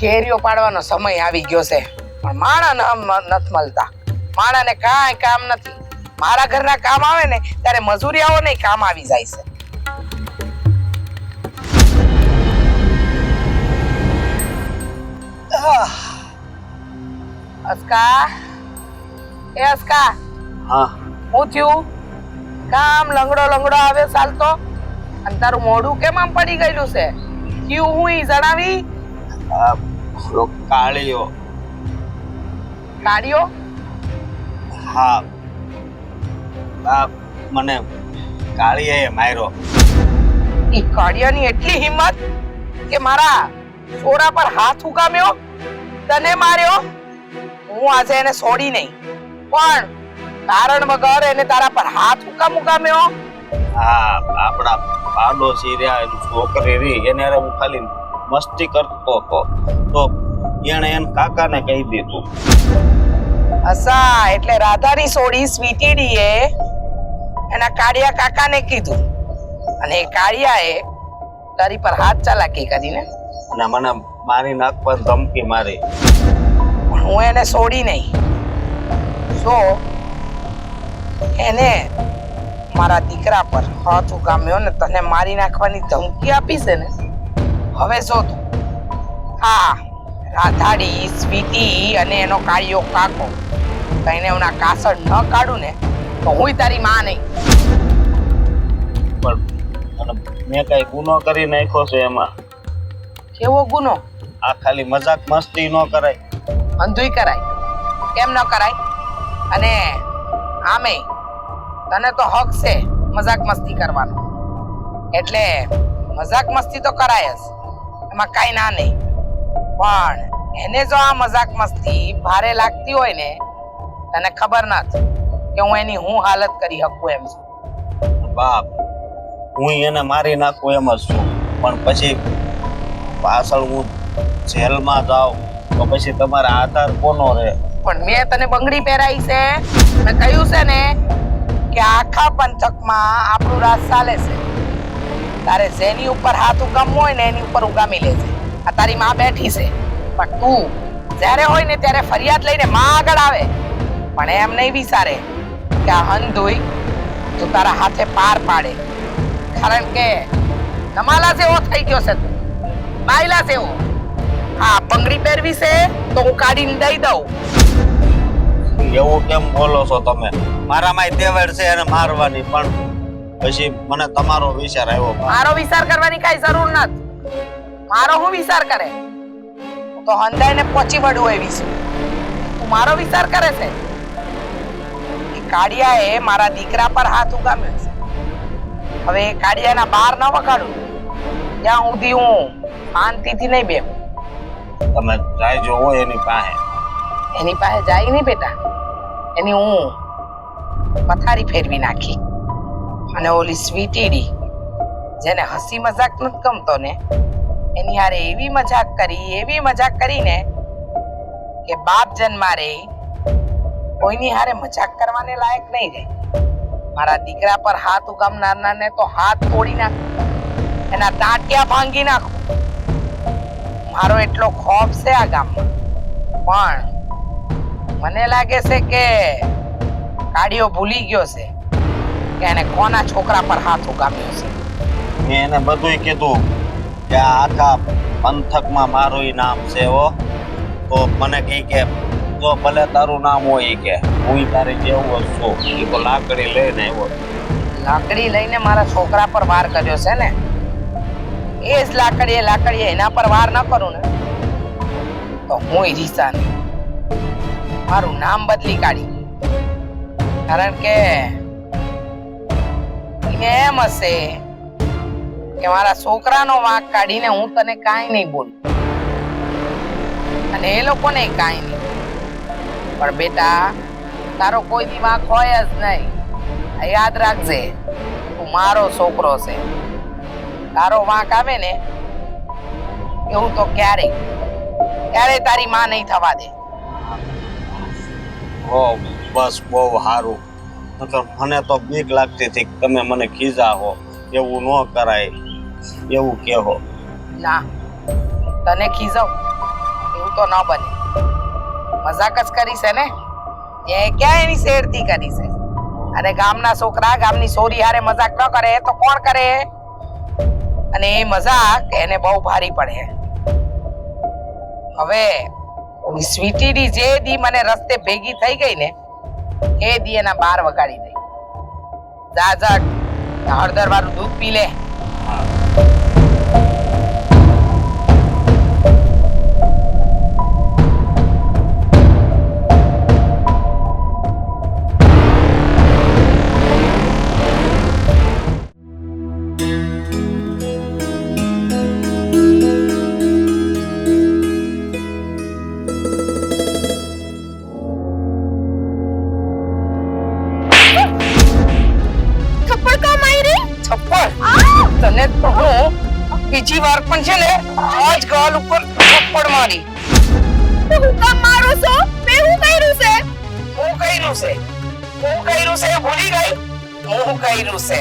કેરીઓ પાડવાનો સમય આવી ગયો છે. પણ માણા નામ નથી મળતા. માણાને કાંઈ કામ નથી. મારા ઘરના કામ આવે ને ત્યારે મજૂરિયાઓ નહીં કામ આવી જાય છે. અસ્કા? એ અસ્કા? હા. હું થયું? કામ લંગડો લંગડો આવે ચાલતો અને તારું મોઢું કેમ આમ પડી ગયેલું છે? ક્યુ હું ઈ જણાવી? આ પેલો કાળિયો કાઢ્યો હા. આ મને કાળીએ માર્યો. એ કાળિયાની એટલી હિંમત કે મારા છોરા પર હાથ ઉગામ્યો તને માર્યો. હું આજે એને છોડી નહીં પણ કારણ વગર એને તારા પર હાથ ઉકામ ઉગામ્યો. હા આપણા પાડોશી રહ્યા એનું છોકરી રહી એને હું ખાલી મસ્તી કરતો હતો તો એણે એને કાકાને કહી દીધું. અસા એટલે રાધાની સોડી સ્વીટીડીએ એના કાળિયા કાકાને કીધું. અને એ કાળિયાએ તારી પર હાથ ચાલાકી કરીને અને મને મારી નાખવાની ધમકી મારી. પણ હું એને છોડી નહીં. જો એને મારા દીકરા પર હાથ ઉગામ્યો ને તને મારી નાખવાની ધમકી આપી છે ને હવે જો તું હા રાધાડી સ્વીટી અને એનો કાળિયો કાકો. કઈને એના કાસળ ન કાઢું ને તો હું તારી માં નહીં. પણ મેં કઈ ગુનો કરી નાખ્યો છે એમાં? કેવો ગુનો? આ ખાલી મજાક મસ્તી ન કરાય. અંધુય કરાય. કેમ ન કરાય? અને આમે તને તો હક છે મજાક મસ્તી કરવાનો. એટલે મજાક મસ્તી તો કરાય જ. એમાં કાંઈ ના નહીં. પણ એને જો આ મજાક મસ્તી ભારે લાગતી હોય ને તને ખબર નથી કે હું એની હું હાલત કરી શકું એમ છું. બાપ હું એને મારી નાખું એમ જ છું. પણ પછી પાછળ હું જેલમાં જાઉં તો પછી તમારા આધાર કોનો રહે? પણ મેં તને બંગડી પહેરાઈ છે. મેં કહ્યું છે ને કે આખા પંથકમાં આપણું રાજ ચાલે છે. તારે જેની ઉપર હાથ ઉગામવો હોય ને એની ઉપર ઉગામી લેજે. આ તારી માં બેઠી છે. પણ તું જ્યારે હોય ને ત્યારે ફરિયાદ લઈને માં આગળ આવે. પણ એમ નહીં વિચારે કે આ હંધોઈ તું તારા હાથે પાર પાડે. કારણ કે નમાલા જેવો થઈ ગયો છે તું. બાયલા જેવો. હા પંગડી પહેરવી છે તો હું કાઢીને દઈ દઉં. એવું કેમ બોલો છો તમે? મારામાં તેવડ છે એને મારવાની પણ. પછી મને તમારો વિચાર આવ્યો મારો વિચાર કરવાની કઈ જરૂર નથી. મારો હું વિચાર કરે? તો હંધાઈને પહોંચી વળું એવી છું. તું મારો વિચાર કરે છે? એ કાળિયાએ મારા દીકરા પર હાથ ઉગામ્યો છે. હવે એ કાળિયાના બહાર ન વગાડું ત્યાં સુધી હું શાંતિથી નહીં બેહું. તમે જાય જોવો એની પાસે. એની પાસે જાય નહીં બેટા. એની હું પથારી ફેરવી નાખી. અને ઓલી સ્વીટીડી, જેને હસી મજાક નથી ગમતો ને, એની હારે એવી મજાક કરી, એવી મજાક કરીને કે બાપ જન્મારે કોઈની હારે મજાક કરવાને લાયક નહીં રહે. મારા દીકરા પર હાથ ઉગામનારને તો હાથ તોડી નાખ, એના દાંટિયા ભાંગી નાખું. મારો એટલો ખોફ છે આ ગામમાં પણ મને લાગે છે કે કાઢીઓ ભૂલી ગયો છે. કે એને કોના છોકરા પર હાથ ઉગામ્યો છે? મેં એને બધુંય કીધું કે આખા પંથકમાં મારું નામ છે હો. તો મને કહે કે જો ભલે તારું નામ હોય કે હું તારે જેવું છું. એ તો લાકડી લઈને આવ્યો લાકડી લઈને મારા છોકરા પર વાર કર્યો છે ને? એ જ લાકડીએ લાકડીએ એના પર વાર ન કરું ને. તો હું રીસા મારું નામ બદલી કાઢી. કારણ કે એમ હશે કે મારા છોકરાનો વાંક કાઢીને હું તને કાંઈ નહીં બોલું. અને એ લોકોને કાંઈ નહીં. પણ બેટા, તારો કોઈ દી વાંક હોય જ નહીં. યાદ રાખજે, તું મારો છોકરો છે. તારો વાંક આવે ને, એવું તો ક્યારે ક્યારે તારી માં નહીં થવા દે. બસ બહુ સારું. મને તો બીક લાગતી હતી તમે મને ખીજા હો, એવું ન કરાય, એવું કેહો ના, તને ખીજાવ તો ન બને. મજાક જ કરી ને? એ ક્યાં એની શેરતી કરી અને ગામના છોકરા, ગામની સોરી હારે મજાક ન કરે તો કોણ કરે અને એ મજાક એને બહુ ભારી પડે હવે સ્વીટીની જે દી મને રસ્તે ભેગી થઈ ગઈ ને એ દી એના બાર વગાડી દઈ જા જા હળદર વાળું દૂધ પી લે. બીજી વાર પણ છે ને આજ ગાલ ઉપર થપ્પડ મારી તો હું કામ મારો છો મેં હું કર્યું છે હું કર્યું છે હું કર્યું છે એ ભૂલી ગઈ હું કર્યું છે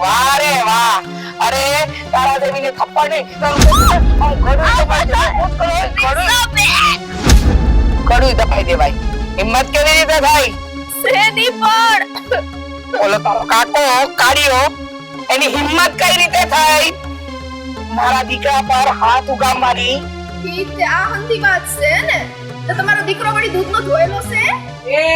વાહ રે વાહ અરે તારા દેવીને થપ્પડ નહીં આમ ઘડું દબાઈ દે. ઘડું ઘડું દબાઈ દેવાય હિંમત કેવી રીતે થાય શેની પણ ઓલો તારો કાકો કાઢ્યો એની હિંમત કઈ રીતે થઈ મારા દીકરા પર હાથ ઉગામવાની ઠીક છે આ હંધી વાત છે ને? તો તમારો દીકરો વળી દૂધનો ધોયેલો છે? એ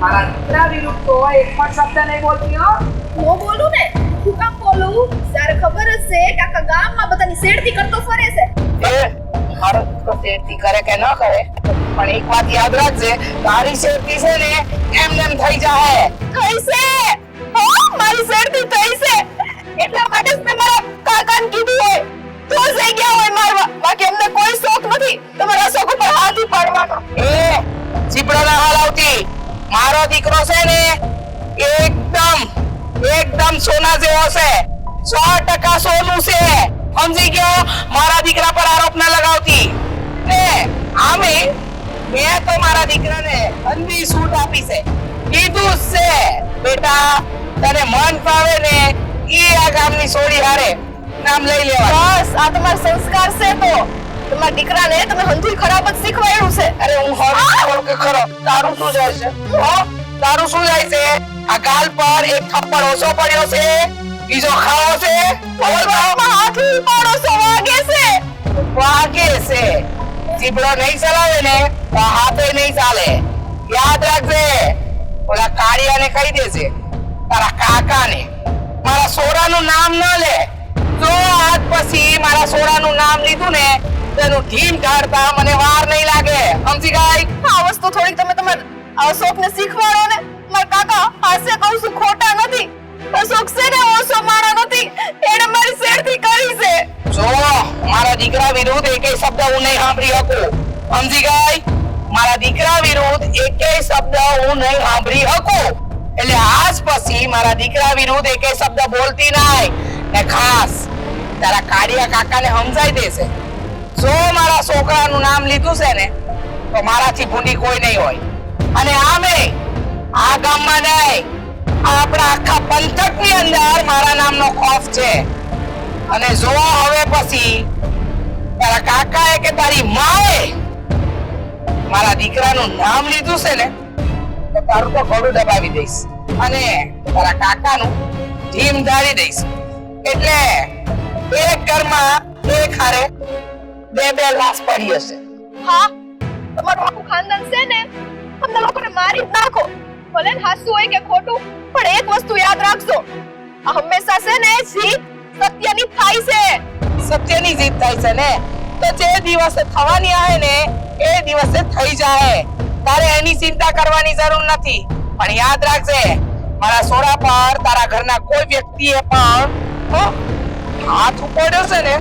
મારા દીકરા વિરુદ્ધ તો એક પણ શબ્દ નહીં બોલતી હો. હું બોલું ને? હું કામ બોલું? ત્યારે ખબર જ છે કે આખા ગામમાં બધાની શેરતી કરતો ફરે છે. એ મારો દીકરો શેરતી કરે કે ન કરે? પણ એક વાત યાદ રાખજે તારી શેરતી છે ને એમ નેમ થઈ જાય કઈ છે? મારી શેરતી થઈ મારો દીકરો છે ને એકદમ એકદમ સોના જેવો છે. સો ટકા સોનું છે. સમજી ગયો? મારા દીકરા પર આરોપ ના લગાવતી. ને આમે મેં તો મારા દીકરાને અંધી છૂટ આપી છે. કીધું છે. બેટા, તને મન ફાવે ને ઈ આ ગામની સોડી હારે. નામ લઈ લેવા બસ, આ તમારા સંસ્કાર છે તો. તમારા દીકરાને તમે હંધુય ખરાબ જ શીખવાડ્યું છે. અરે હું હર કે ખરાબ તારું શું જાય છે? હો? તારું શું જાય છે? આ ગાલ પર એક થપ્પડ ઓછો પડ્યો છે. બીજો ખાવો છે. બોલ. હાથ ઉપાડો છો વાગે છે. વાગે છે. જીબડો નહીં ચલાવે ને તો હાથે નહીં ચાલે. યાદ રાખજે. ઓલા કાળિયાને કહી દેજે. તારા કાકાને. મારા સોરાનું નામ ન લે. જો આજ પછી મારા સોરાનું નામ લીધું ને તેનું ટીમ કાઢતા મને વાર નહીં લાગે. સમજી ગઈ? આ વસ્તુ થોડીક તમે તમારા અશોકને શીખવાડો ને. મારા કાકા હાસ્ય કહું છું ખોટા નથી. અશોક છે ને ઓછો મારા નથી. એને મારી શેરથી કરી છે. જો મારા દીકરા વિરુદ્ધ એકેય શબ્દ હું નહીં સાંભળી શકું. સમજી ગઈ? મારા દીકરા વિરુદ્ધ એકેય શબ્દ હું નહીં સાંભળી શકું. એટલે આજ પછી મારા દીકરા વિરુદ્ધ એકેય શબ્દ બોલતી નહીં. ને ખાસ તારા કાળિયા કાકાને સમજાઈ દેશે. જો મારા છોકરાનું નામ લીધું છે ને, તો મારાથી ભૂંડી કોઈ નહીં હોય. અને આમે આ ગામમાં નહીં આપણા આખા પંથકની અંદર મારા નામનો ખોફ છે. અને જો હવે પછી તારા કાકાએ કે તારી માએ મારા દીકરાનું નામ લીધું છે ને, તો તારું તો ગળું દબાવી દઈશ. અને તારા કાકાનું ઢીમ ધારી દઈશ. એટલે એક ઘરમાં એક હારે બે બે લાશ પડી હશે. હા? તમારું આખું ખાનદાન છે ને? તમને લોકોને મારી જ નાખો. ભલે હાસું હોય કે ખોટું પણ એક વસ્તુ યાદ રાખજો. આ હંમેશા છે ને જીત સત્યની થાય છે. સત્યની જીત થાય છે ને? તો જે દિવસે થવાની આવે ને એ દિવસે થઈ જાય. તારે એની ચિંતા કરવાની જરૂર નથી. પણ યાદ રાખજે મારા સોરા પર તારા ઘરના કોઈ વ્યક્તિએ પણ હાથ ઉપાડ્યો છે ને?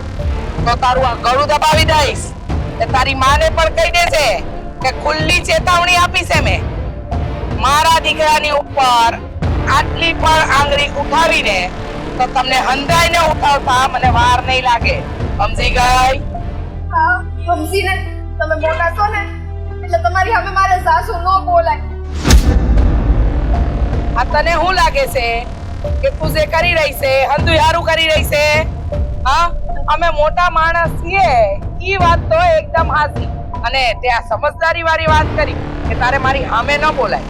તો તારું આ ગળું દબાવી દઈશ. ને તારી માને પણ કહી દેજે કે ખુલ્લી ચેતવણી આપી છે મેં. મારા દીકરાની ઉપર આટલી પણ આંગળી ઉઠાવીને તો તમને હંધાઈને ઉઠાવતા મને વાર નહીં લાગે. સમજી ગઈ? હા સમજીને તમે મોટા છો ને એટલે તમારી સામે મારે સાસુ નો બોલાય. આ તને શું લાગે છે? કે તું જે કરી રહી છે હંધુ હારું કરી રહી છે? હા? અમે મોટા માણસ છીએ એ વાત તો એકદમ હાસી અને ત્યાં સમજદારી વાળી વાત કરી કે તારે મારી સામે ન બોલાય.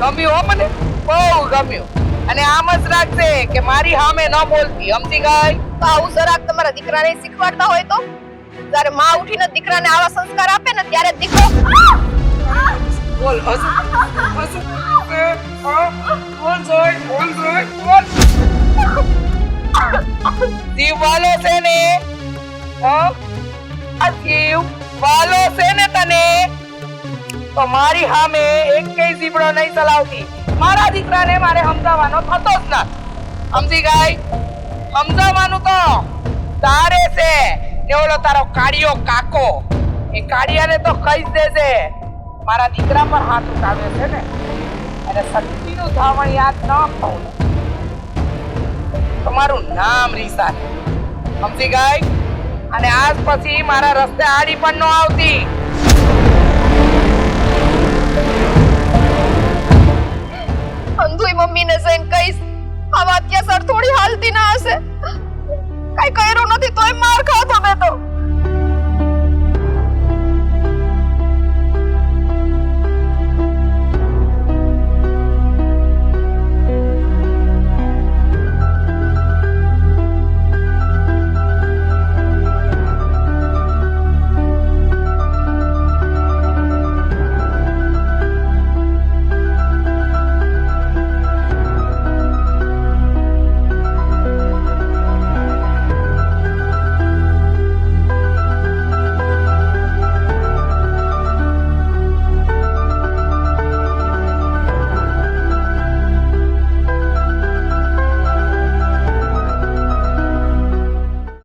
ગમ્યું હો મને? બહુ ગમ્યું. અને આમ જ રાખશે કે મારી સામે ન બોલતી સમજી ગઈ? તો આવું જરાક તમારા દીકરાને શીખવાડતા હોય તો? જ્યારે માં ઉઠીને દીકરાને આવા સંસ્કાર આપે ને ત્યારે દીકરો બોલ હસુ હસુ બોલ જોઈ બોલ જોઈ બોલ. જીવ વાલો છે ને આ દીવાલો વાલો છે ને તને? તો મારી સામે એકેય ઝીબ્ડો નહીં ચલાવતી. મારા દીકરાને મારે સમજાવવાનો થતો જ ના સમજી ગઈ? સમજાવવાનું તો તારે છે. ને ઓલો તારો કાળિયો કાકો, એ કાળિયાને તો કહી જ દેજે. મારા દીકરા પર હાથ ઉઠાવ્યો છે ને. અને શક્તિનું ધાવણ યાદ ન થવું તમારું નામ રીસા સમજી ગઈ? અને આજ પછી મારા રસ્તે આડી પણ ન આવતી. અંધુઈ મમ્મીને જઈને કહીશ, આ વાત આવા સર થોડી હાલતી ના હશે. કઈ કર્યો